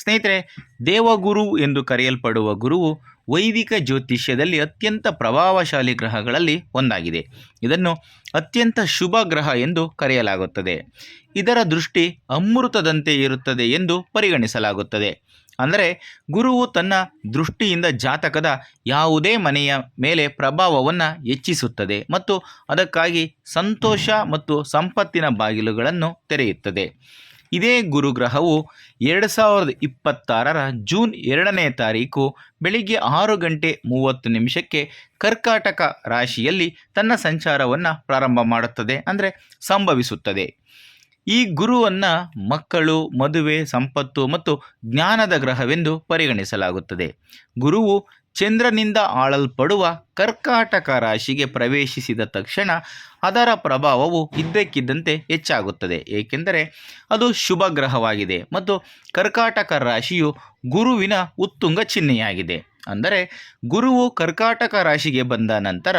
ಸ್ನೇಹಿತರೆ, ದೇವಗುರು ಎಂದು ಕರೆಯಲ್ಪಡುವ ಗುರುವು ವೈದಿಕ ಜ್ಯೋತಿಷ್ಯದಲ್ಲಿ ಅತ್ಯಂತ ಪ್ರಭಾವಶಾಲಿ ಗ್ರಹಗಳಲ್ಲಿ ಒಂದಾಗಿದೆ. ಇದನ್ನು ಅತ್ಯಂತ ಶುಭ ಗ್ರಹ ಎಂದು ಕರೆಯಲಾಗುತ್ತದೆ. ಇದರ ದೃಷ್ಟಿ ಅಮೃತದಂತೆ ಇರುತ್ತದೆ ಎಂದು ಪರಿಗಣಿಸಲಾಗುತ್ತದೆ. ಅಂದರೆ, ಗುರುವು ತನ್ನ ದೃಷ್ಟಿಯಿಂದ ಜಾತಕದ ಯಾವುದೇ ಮನೆಯ ಮೇಲೆ ಪ್ರಭಾವವನ್ನು ಹೆಚ್ಚಿಸುತ್ತದೆ ಮತ್ತು ಅದಕ್ಕಾಗಿ ಸಂತೋಷ ಮತ್ತು ಸಂಪತ್ತಿನ ಬಾಗಿಲುಗಳನ್ನು ತೆರೆಯುತ್ತದೆ. ಇದೇ ಗುರುಗ್ರಹವು ಎರಡು ಸಾವಿರದ ಇಪ್ಪತ್ತಾರರ ಜೂನ್ ಎರಡನೇ ತಾರೀಕು ಬೆಳಿಗ್ಗೆ ಆರು ಗಂಟೆ ಮೂವತ್ತು ನಿಮಿಷಕ್ಕೆ ಕರ್ಕಾಟಕ ರಾಶಿಯಲ್ಲಿ ತನ್ನ ಸಂಚಾರವನ್ನು ಪ್ರಾರಂಭ ಮಾಡುತ್ತದೆ, ಅಂದರೆ ಸಂಭವಿಸುತ್ತದೆ. ಈ ಗುರುವನ್ನು ಮಕ್ಕಳು, ಮದುವೆ, ಸಂಪತ್ತು ಮತ್ತು ಜ್ಞಾನದ ಗ್ರಹವೆಂದು ಪರಿಗಣಿಸಲಾಗುತ್ತದೆ. ಗುರುವು ಚಂದ್ರನಿಂದ ಆಳಲ್ಪಡುವ ಕರ್ಕಾಟಕ ರಾಶಿಗೆ ಪ್ರವೇಶಿಸಿದ ತಕ್ಷಣ ಅದರ ಪ್ರಭಾವವು ಇದ್ದಕ್ಕಿದ್ದಂತೆ ಹೆಚ್ಚಾಗುತ್ತದೆ. ಏಕೆಂದರೆ ಅದು ಶುಭ ಗ್ರಹವಾಗಿದೆ ಮತ್ತು ಕರ್ಕಾಟಕ ರಾಶಿಯು ಗುರುವಿನ ಉತ್ತುಂಗ ಚಿಹ್ನೆಯಾಗಿದೆ. ಅಂದರೆ ಗುರುವು ಕರ್ಕಾಟಕ ರಾಶಿಗೆ ಬಂದ ನಂತರ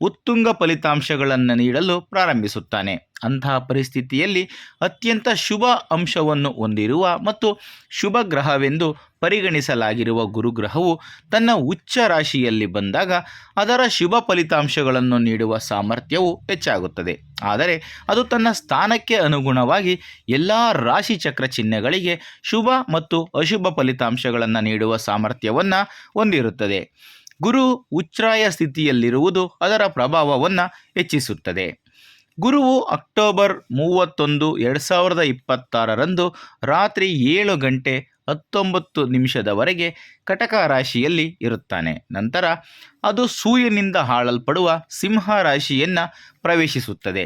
ಉತ್ತುಂಗ ಫಲಿತಾಂಶಗಳನ್ನು ನೀಡಲು ಪ್ರಾರಂಭಿಸುತ್ತಾನೆ. ಅಂತಹ ಪರಿಸ್ಥಿತಿಯಲ್ಲಿ ಅತ್ಯಂತ ಶುಭ ಅಂಶವನ್ನು ಹೊಂದಿರುವ ಮತ್ತು ಶುಭ ಗ್ರಹವೆಂದು ಪರಿಗಣಿಸಲಾಗಿರುವ ಗುರುಗ್ರಹವು ತನ್ನ ಉಚ್ಚ ರಾಶಿಯಲ್ಲಿ ಬಂದಾಗ ಅದರ ಶುಭ ಫಲಿತಾಂಶಗಳನ್ನು ನೀಡುವ ಸಾಮರ್ಥ್ಯವು ಹೆಚ್ಚಾಗುತ್ತದೆ. ಆದರೆ ಅದು ತನ್ನ ಸ್ಥಾನಕ್ಕೆ ಅನುಗುಣವಾಗಿ ಎಲ್ಲ ರಾಶಿ ಚಕ್ರ ಚಿಹ್ನೆಗಳಿಗೆ ಶುಭ ಮತ್ತು ಅಶುಭ ಫಲಿತಾಂಶಗಳನ್ನು ನೀಡುವ ಸಾಮರ್ಥ್ಯವನ್ನು ಹೊಂದಿರುತ್ತದೆ. ಗುರು ಉಚ್ಛ್ರಾಯ ಸ್ಥಿತಿಯಲ್ಲಿರುವುದು ಅದರ ಪ್ರಭಾವವನ್ನು ಹೆಚ್ಚಿಸುತ್ತದೆ. ಗುರುವು ಅಕ್ಟೋಬರ್ ಮೂವತ್ತೊಂದು, ಎರಡು ಸಾವಿರದ ಇಪ್ಪತ್ತಾರರಂದು ರಾತ್ರಿ ಏಳು ಗಂಟೆ ಹತ್ತೊಂಬತ್ತು ನಿಮಿಷದವರೆಗೆ ಕಟಕ ರಾಶಿಯಲ್ಲಿ ಇರುತ್ತಾನೆ. ನಂತರ ಅದು ಸೂರ್ಯನಿಂದ ಹಾಳಲ್ಪಡುವ ಸಿಂಹ ರಾಶಿಯನ್ನು ಪ್ರವೇಶಿಸುತ್ತದೆ.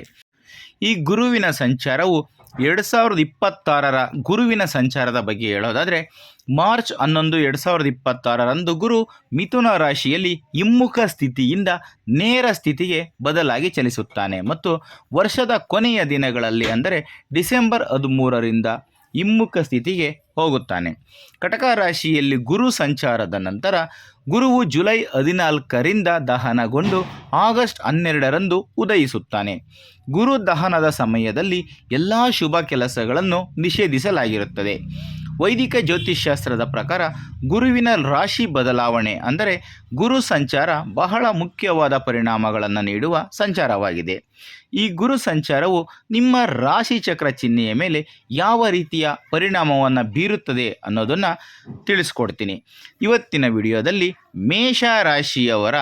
ಈ ಗುರುವಿನ ಸಂಚಾರವು ಎರಡು ಸಾವಿರದ ಇಪ್ಪತ್ತಾರರ ಗುರುವಿನ ಸಂಚಾರದ ಬಗ್ಗೆ ಹೇಳೋದಾದರೆ, ಮಾರ್ಚ್ ಹನ್ನೊಂದು ಎರಡು ಸಾವಿರದ ಇಪ್ಪತ್ತಾರರಂದು ಗುರು ಮಿಥುನ ರಾಶಿಯಲ್ಲಿ ಹಿಮ್ಮುಖ ಸ್ಥಿತಿಯಿಂದ ನೇರ ಸ್ಥಿತಿಗೆ ಬದಲಾಗಿ ಚಲಿಸುತ್ತಾನೆ. ಮತ್ತು ವರ್ಷದ ಕೊನೆಯ ದಿನಗಳಲ್ಲಿ ಅಂದರೆ ಡಿಸೆಂಬರ್ ಹದಿಮೂರರಿಂದ ಹಿಮ್ಮುಖ ಸ್ಥಿತಿಗೆ ಹೋಗುತ್ತಾನೆ. ಕಟಕ ರಾಶಿಯಲ್ಲಿ ಗುರು ಸಂಚಾರದ ನಂತರ ಗುರುವು ಜುಲೈ ಹದಿನಾಲ್ಕರಿಂದ ದಹನಗೊಂಡು ಆಗಸ್ಟ್ ಹನ್ನೆರಡರಂದು ಉದಯಿಸುತ್ತಾನೆ. ಗುರು ದಹನದ ಸಮಯದಲ್ಲಿ ಎಲ್ಲ ಶುಭ ಕೆಲಸಗಳನ್ನು ನಿಷೇಧಿಸಲಾಗಿರುತ್ತದೆ. ವೈದಿಕ ಜ್ಯೋತಿಷ್ಶಾಸ್ತ್ರದ ಪ್ರಕಾರ ಗುರುವಿನ ರಾಶಿ ಬದಲಾವಣೆ ಅಂದರೆ ಗುರು ಸಂಚಾರ ಬಹಳ ಮುಖ್ಯವಾದ ಪರಿಣಾಮಗಳನ್ನು ನೀಡುವ ಸಂಚಾರವಾಗಿದೆ. ಈ ಗುರು ಸಂಚಾರವು ನಿಮ್ಮ ರಾಶಿ ಚಕ್ರ ಚಿಹ್ನೆಯ ಮೇಲೆ ಯಾವ ರೀತಿಯ ಪರಿಣಾಮವನ್ನು ಬೀರುತ್ತದೆ ಅನ್ನೋದನ್ನು ತಿಳಿಸ್ಕೊಡ್ತೀನಿ. ಇವತ್ತಿನ ವಿಡಿಯೋದಲ್ಲಿ ಮೇಷ ರಾಶಿಯವರ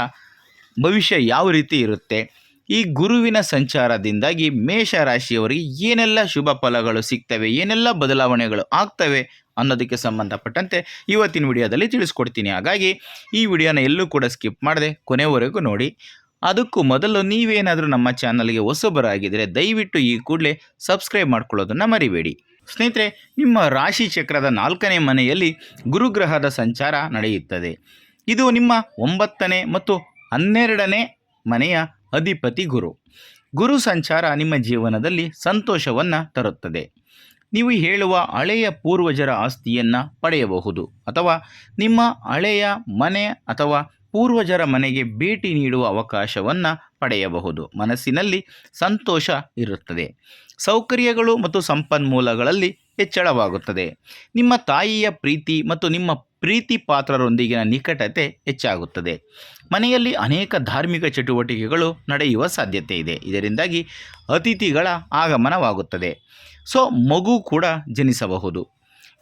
ಭವಿಷ್ಯ ಯಾವ ರೀತಿ ಇರುತ್ತೆ? ಈ ಗುರುವಿನ ಸಂಚಾರದಿಂದಾಗಿ ಮೇಷ ರಾಶಿಯವರಿಗೆ ಏನೆಲ್ಲ ಶುಭ ಫಲಗಳು ಸಿಗ್ತವೆ? ಏನೆಲ್ಲ ಬದಲಾವಣೆಗಳು ಆಗ್ತವೆ? ಅನ್ನೋದಕ್ಕೆ ಸಂಬಂಧಪಟ್ಟಂತೆ ಇವತ್ತಿನ ವಿಡಿಯೋದಲ್ಲಿ ತಿಳಿಸ್ಕೊಡ್ತೀನಿ. ಹಾಗಾಗಿ ಈ ವಿಡಿಯೋನ ಎಲ್ಲೂ ಕೂಡ ಸ್ಕಿಪ್ ಮಾಡದೆ ಕೊನೆವರೆಗೂ ನೋಡಿ. ಅದಕ್ಕೂ ಮೊದಲು ನೀವೇನಾದರೂ ನಮ್ಮ ಚಾನಲ್ಗೆ ಹೊಸಬರಾಗಿದ್ದರೆ ದಯವಿಟ್ಟು ಈ ಕೂಡಲೇ ಸಬ್ಸ್ಕ್ರೈಬ್ ಮಾಡ್ಕೊಳ್ಳೋದನ್ನು ಮರಿಬೇಡಿ. ಸ್ನೇಹಿತರೆ, ನಿಮ್ಮ ರಾಶಿ ಚಕ್ರದ ನಾಲ್ಕನೇ ಮನೆಯಲ್ಲಿ ಗುರುಗ್ರಹದ ಸಂಚಾರ ನಡೆಯುತ್ತದೆ. ಇದು ನಿಮ್ಮ ಒಂಬತ್ತನೇ ಮತ್ತು ಹನ್ನೆರಡನೇ ಮನೆಯ ಅಧಿಪತಿ ಗುರು. ಗುರು ಸಂಚಾರ ನಿಮ್ಮ ಜೀವನದಲ್ಲಿ ಸಂತೋಷವನ್ನು ತರುತ್ತದೆ. ನೀವು ಹೇಳುವ ಹಳೆಯ ಪೂರ್ವಜರ ಆಸ್ತಿಯನ್ನು ಪಡೆಯಬಹುದು. ಅಥವಾ ನಿಮ್ಮ ಹಳೆಯ ಮನೆ ಅಥವಾ ಪೂರ್ವಜರ ಮನೆಗೆ ಭೇಟಿ ನೀಡುವ ಅವಕಾಶವನ್ನು ಪಡೆಯಬಹುದು. ಮನಸ್ಸಿನಲ್ಲಿ ಸಂತೋಷ ಇರುತ್ತದೆ. ಸೌಕರ್ಯಗಳು ಮತ್ತು ಸಂಪನ್ಮೂಲಗಳಲ್ಲಿ ಹೆಚ್ಚಳವಾಗುತ್ತದೆ. ನಿಮ್ಮ ತಾಯಿಯ ಪ್ರೀತಿ ಮತ್ತು ನಿಮ್ಮ ಪ್ರೀತಿ ಪಾತ್ರರೊಂದಿಗಿನ ನಿಕಟತೆ ಹೆಚ್ಚಾಗುತ್ತದೆ. ಮನೆಯಲ್ಲಿ ಅನೇಕ ಧಾರ್ಮಿಕ ಚಟುವಟಿಕೆಗಳು ನಡೆಯುವ ಸಾಧ್ಯತೆ ಇದೆ. ಇದರಿಂದಾಗಿ ಅತಿಥಿಗಳ ಆಗಮನವಾಗುತ್ತದೆ. ಸೊ, ಮಗು ಕೂಡ ಜನಿಸಬಹುದು.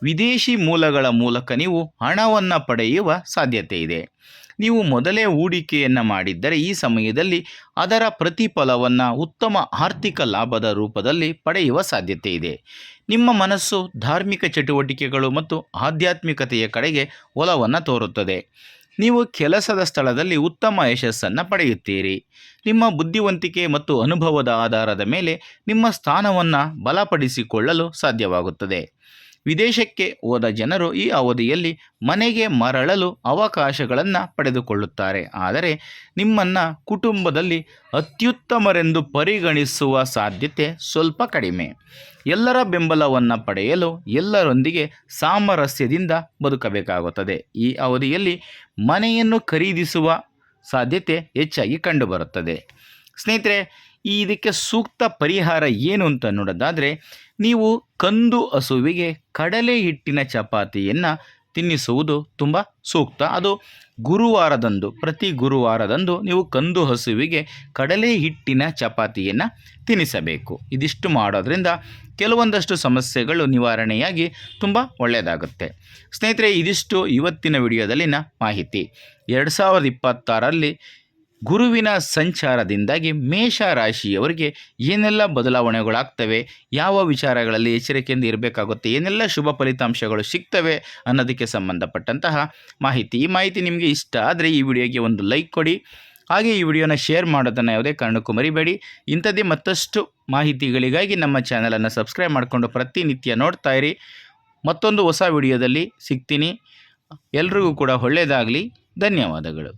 ವಿದೇಶಿ ಮೂಲಗಳ ಮೂಲಕ ನೀವು ಹಣವನ್ನು ಪಡೆಯುವ ಸಾಧ್ಯತೆ ಇದೆ. ನೀವು ಮೊದಲೇ ಹೂಡಿಕೆಯನ್ನು ಮಾಡಿದ್ದರೆ ಈ ಸಮಯದಲ್ಲಿ ಅದರ ಪ್ರತಿಫಲವನ್ನು ಉತ್ತಮ ಆರ್ಥಿಕ ಲಾಭದ ರೂಪದಲ್ಲಿ ಪಡೆಯುವ ಸಾಧ್ಯತೆ ಇದೆ. ನಿಮ್ಮ ಮನಸ್ಸು ಧಾರ್ಮಿಕ ಚಟುವಟಿಕೆಗಳು ಮತ್ತು ಆಧ್ಯಾತ್ಮಿಕತೆಯ ಕಡೆಗೆ ಒಲವನ್ನು ತೋರುತ್ತದೆ. ನೀವು ಕೆಲಸದ ಸ್ಥಳದಲ್ಲಿ ಉತ್ತಮ ಯಶಸ್ಸನ್ನು ಪಡೆಯುತ್ತೀರಿ. ನಿಮ್ಮ ಬುದ್ಧಿವಂತಿಕೆ ಮತ್ತು ಅನುಭವದ ಆಧಾರದ ಮೇಲೆ ನಿಮ್ಮ ಸ್ಥಾನವನ್ನು ಬಲಪಡಿಸಿಕೊಳ್ಳಲು ಸಾಧ್ಯವಾಗುತ್ತದೆ. ವಿದೇಶಕ್ಕೆ ಹೋದ ಜನರು ಈ ಅವಧಿಯಲ್ಲಿ ಮನೆಗೆ ಮರಳಲು ಅವಕಾಶಗಳನ್ನು ಪಡೆದುಕೊಳ್ಳುತ್ತಾರೆ. ಆದರೆ ನಿಮ್ಮನ್ನು ಕುಟುಂಬದಲ್ಲಿ ಅತ್ಯುತ್ತಮರೆಂದು ಪರಿಗಣಿಸುವ ಸಾಧ್ಯತೆ ಸ್ವಲ್ಪ ಕಡಿಮೆ. ಎಲ್ಲರ ಬೆಂಬಲವನ್ನು ಪಡೆಯಲು ಎಲ್ಲರೊಂದಿಗೆ ಸಾಮರಸ್ಯದಿಂದ ಬದುಕಬೇಕಾಗುತ್ತದೆ. ಈ ಅವಧಿಯಲ್ಲಿ ಮನೆಯನ್ನು ಖರೀದಿಸುವ ಸಾಧ್ಯತೆ ಹೆಚ್ಚಾಗಿ ಕಂಡುಬರುತ್ತದೆ. ಸ್ನೇಹಿತರೆ ಈ ಇದಕ್ಕೆ ಸೂಕ್ತ ಪರಿಹಾರ ಏನು ಅಂತ ನೋಡೋದಾದರೆ, ನೀವು ಕಂದು ಹಸುವಿಗೆ ಕಡಲೆ ಹಿಟ್ಟಿನ ಚಪಾತಿಯನ್ನು ತಿನ್ನಿಸುವುದು ತುಂಬ ಸೂಕ್ತ. ಅದು ಗುರುವಾರದಂದು, ಪ್ರತಿ ಗುರುವಾರದಂದು ನೀವು ಕಂದು ಹಸುವಿಗೆ ಕಡಲೆ ಹಿಟ್ಟಿನ ಚಪಾತಿಯನ್ನು ತಿನ್ನಿಸಬೇಕು. ಇದಿಷ್ಟು ಮಾಡೋದ್ರಿಂದ ಕೆಲವೊಂದಷ್ಟು ಸಮಸ್ಯೆಗಳು ನಿವಾರಣೆಯಾಗಿ ತುಂಬ ಒಳ್ಳೆಯದಾಗುತ್ತೆ. ಸ್ನೇಹಿತರೆ, ಇದಿಷ್ಟು ಇವತ್ತಿನ ವಿಡಿಯೋದಲ್ಲಿನ ಮಾಹಿತಿ. ಎರಡು ಸಾವಿರದ ಇಪ್ಪತ್ತಾರಲ್ಲಿ ಗುರುವಿನ ಸಂಚಾರದಿಂದಾಗಿ ಮೇಷ ರಾಶಿಯವರಿಗೆ ಏನೆಲ್ಲ ಬದಲಾವಣೆಗಳಾಗ್ತವೆ, ಯಾವ ವಿಚಾರಗಳಲ್ಲಿ ಎಚ್ಚರಿಕೆಯಿಂದ ಇರಬೇಕಾಗುತ್ತೆ, ಏನೆಲ್ಲ ಶುಭ ಫಲಿತಾಂಶಗಳು ಸಿಗ್ತವೆ ಅನ್ನೋದಕ್ಕೆ ಸಂಬಂಧಪಟ್ಟಂತಹ ಮಾಹಿತಿ. ಈ ಮಾಹಿತಿ ನಿಮಗೆ ಇಷ್ಟ ಆದರೆ ಈ ವಿಡಿಯೋಗೆ ಒಂದು ಲೈಕ್ ಕೊಡಿ. ಹಾಗೆ ಈ ವಿಡಿಯೋನ ಶೇರ್ ಮಾಡೋದನ್ನು ಯಾವುದೇ ಕಾರಣಕ್ಕೂ ಮರಿಬೇಡಿ. ಇಂಥದ್ದೇ ಮತ್ತಷ್ಟು ಮಾಹಿತಿಗಳಿಗಾಗಿ ನಮ್ಮ ಚಾನಲನ್ನು ಸಬ್ಸ್ಕ್ರೈಬ್ ಮಾಡಿಕೊಂಡು ಪ್ರತಿನಿತ್ಯ ನೋಡ್ತಾ ಇರಿ. ಮತ್ತೊಂದು ಹೊಸ ವಿಡಿಯೋದಲ್ಲಿ ಸಿಗ್ತೀನಿ. ಎಲ್ರಿಗೂ ಕೂಡ ಒಳ್ಳೆಯದಾಗಲಿ ಧನ್ಯವಾದಗಳು.